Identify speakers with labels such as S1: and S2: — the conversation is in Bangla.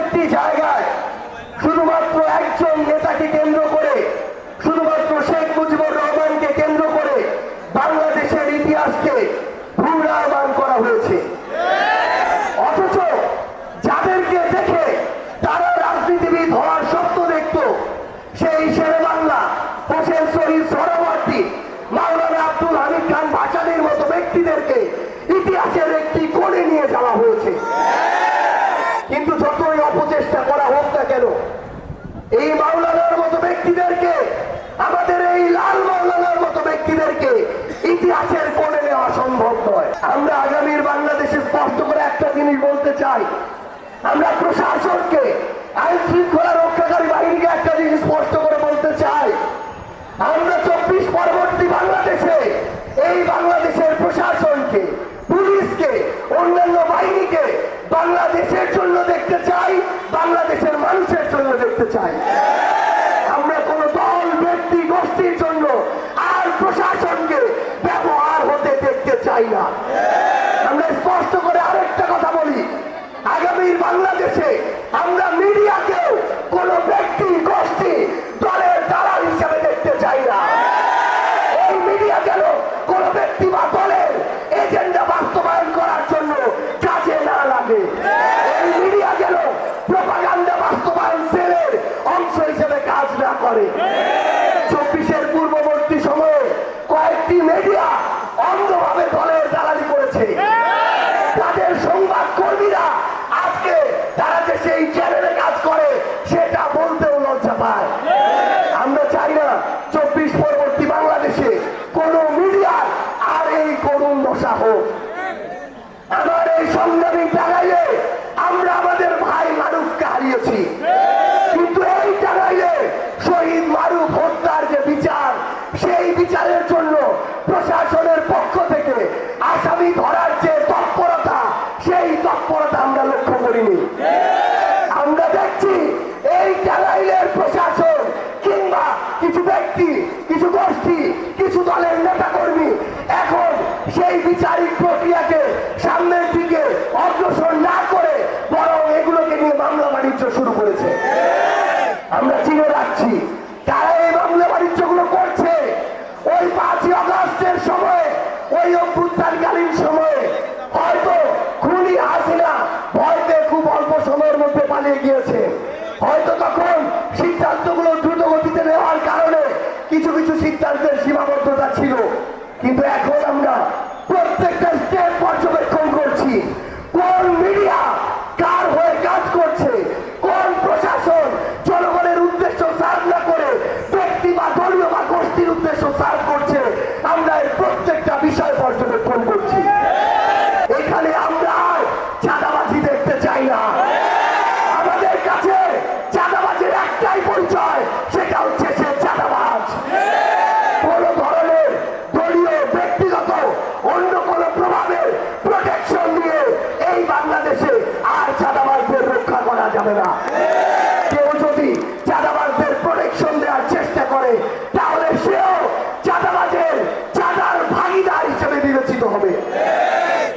S1: একটি জায়গায় শুধুমাত্র একজন নেতাকে কেন্দ্র করে, শুধুমাত্র শেখ মুজিবুর রহমানকে কেন্দ্র করে বাংলাদেশের ইতিহাসকে পুনর্নির্মাণ করা হয়েছে। অথচ যাদেরকে দেখে তারা রাজনীতিবিদ হওয়ার স্বপ্ন দেখত, সেই শেরে বাংলা, হোসেন শরীফ সরোয়ার্দী মাওলানা আব্দুল হামিদ খান মতো ব্যক্তিদেরকে ইতিহাসের একটি কোণে নিয়ে যাওয়া হয়েছে কিন্তু যতই অপচেষ্টা করা হোক না কেন এই মাওলানার মতো ব্যক্তিদেরকে, আমাদের এই লাল মাওলানার মতো ব্যক্তিদেরকে ইতিহাসের কোণে নেওয়া সম্ভব নয়। আমরা আগামীর বাংলাদেশে স্পষ্ট করে একটা জিনিস বলতে চাই। আমরা প্রশাসনকে, আইন শৃঙ্খলা রক্ষাকারী বাহিনীকে একটা জিনিস স্পষ্ট করে বলতে চাই। আমরা চব্বিশ পরবর্তী বাংলাদেশে এই বাংলাদেশের প্রশাসনকে পুলিশকে অন্যান্য বাহিনীকে বাংলাদেশের জন্য দেখতে চাই বাংলাদেশের মানুষের জন্য দেখতে চাই আমরা কোন দল ব্যক্তি গোষ্ঠীর জন্য আর প্রশাসনকে ব্যবহার হতে দেখতে চাই না আমরা স্পষ্ট করে আরেকটা কথা বলি আগামীর বাংলাদেশে আমরা মিডিয়াকেও কোন ব্যক্তি গোষ্ঠী দলের দালাল হিসেবে দেখতে চাই না। এই মিডিয়া যেন কোন ব্যক্তি বা দলের এজেন্ডা বাস্তবায়ন করার জন্য কাজে না লাগে। এই মিডিয়া যেন প্রপাগান্ডা বাস্তবায়ন সেলের অংশ হিসেবে কাজ না করে চব্বিশের পূর্ববর্তী সময়ে কয়েকটি মিডিয়া অন্ধভাবে দলের দালালি করেছে তাদের সংবাদ কর্মীরা আজকে তারা যে সেই চ্যানেলে কাজ করে সেটা বলতেও লজ্জা পায় আমরা চাই না চব্বিশ পরবর্তী বাংলাদেশে কোন মিডিয়ার আর এই করুণ দশা আমার এই সংগ্রামী টাঙ্গাইলে আমরা আমাদের ভাই মারুফকে হারিয়েছি। কিন্তু এই টাঙ্গাইলে শহীদ মারুফ হত্যার যে বিচার, সেই বিচারের জন্য প্রশাসনের পক্ষ থেকে আসামি ধরার যে তৎপরতা, সেই তৎপরতা আমরা লক্ষ্য করিনি। আমরা দেখছি এই টাঙ্গাইলের প্রশাসন কিংবা কিছু ব্যক্তি, কিছু গোষ্ঠী, কিছু দলের নেতা অগ্রসর না করে বরং এগুলোকে নিয়ে মামলা বাণিজ্য শুরু করেছে। আমরা চিনে রাখছি, তারা এই মামলা বাণিজ্যগুলো করছে। ওই পাঁচই অগস্টের সময়ে, ওই অভ্যুত্থানকালীন সময়ে। হয়তো খুনি হাসিনা ভয়তে খুব অল্প সময়ের মধ্যে পালিয়ে গিয়েছে। হয়তো তখন সিদ্ধান্তগুলো দ্রুত গতিতে নেওয়ার কারণে কিছু কিছু সিদ্ধান্তের সীমাবদ্ধতা ছিল। কিন্তু এখন